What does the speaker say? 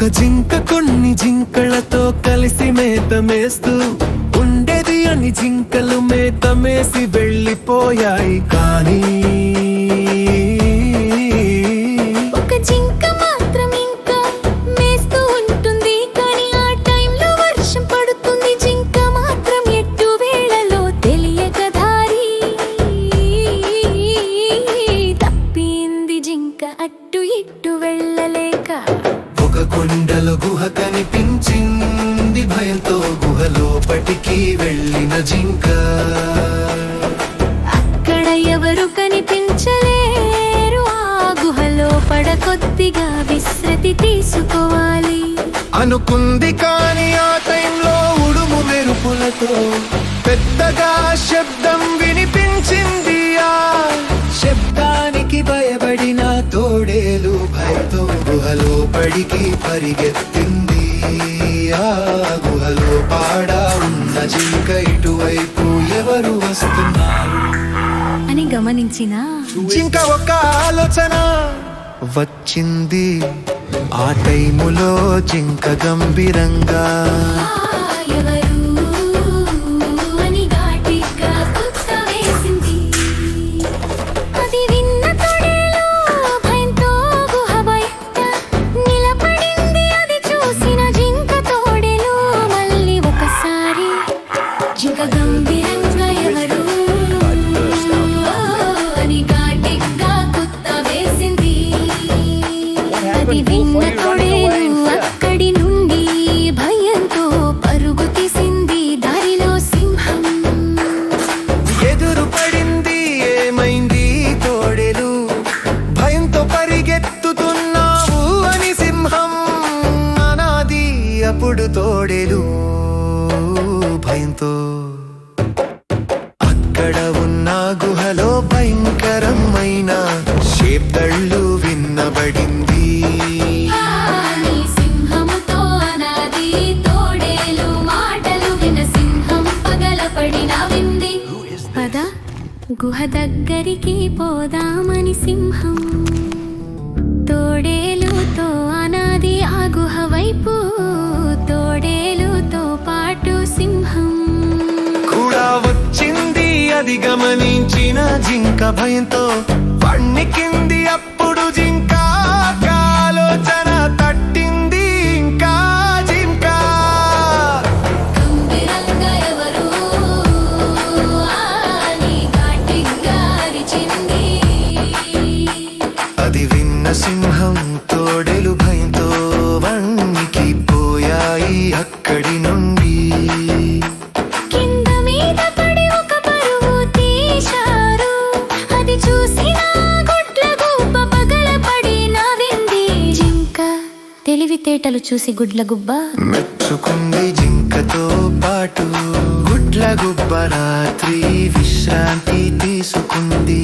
ఒక జింక కొన్ని జింకలతో కలిసి మేత మేస్తూ ఉండేది అని జింకలు మేత మేసి వెళ్ళిపోయాయి. కానీ ఒక జింక మాత్రం ఇంకా మేస్తూ ఉంటుంది. కానీ ఆ టైంలో వర్షం పడుతుంది. జింక మాత్రం ఎట్టు వేళలో తెలియక దారి తప్పింది. జింక అట్టు ఇట్టు వెళ్ళలేక ఒక కొండలో గుహ కనిపించింది భయంతో గుహ లోపటికి వెళ్ళిన జింక. అక్కడ ఎవరు కనిపించలేరు? ఆ గుహలో పడకొద్దిగా విశ్రతి తీసుకోవాలి. అనుకుంది కానీ ఆ టైంలో ఉడుము మెరుపులతో పెద్దగా శబ్దం వినిపించింది పడికి పరిగెత్తింది. ఆ గుహలో పాడా ఉన్న జింక ఇటువైపు ఎవరు వస్తున్నారు? అని గమనించిన జింక ఒక ఆలోచన వచ్చింది. ఆ టైములో జింక గంభీరంగా ఎవరు? జింక గంభీరంగా ఎవరు? అని ఘాటిగా కుత్త వేసింది. అది విన్న తొడేలు అక్కడి నుండి భయంతో పరుగు తీసింది దారిలో సింహం. ఎదురు పడింది ఏమైంది తోడేలు భయంతో పరిగెత్తుతున్నావు అని సింహం అనాది అప్పుడు తోడేలు. భయంతో. అక్కడ ఉన్న గుహలో భయంకరమైన శబ్దళ్ళు విన్నబడింది. తోడేలు గుహ దగ్గరికి పోదామని సింహం. తోడేలుతో అనాది ఆ గుహ వైపు అది గమనించిన జింక భయంతో కింది అప్పుడు జింక ఆలోచన తట్టింది ఇంకా జింక. అది విన్న సింహం తోడెలు భయంతో తెలివితేటలు చూసి గుడ్లగుబ్బ. మెచ్చుకుంది జింకతో పాటు గుడ్లగుబ్బ రాత్రి విశ్రాంతి తీసుకుంది.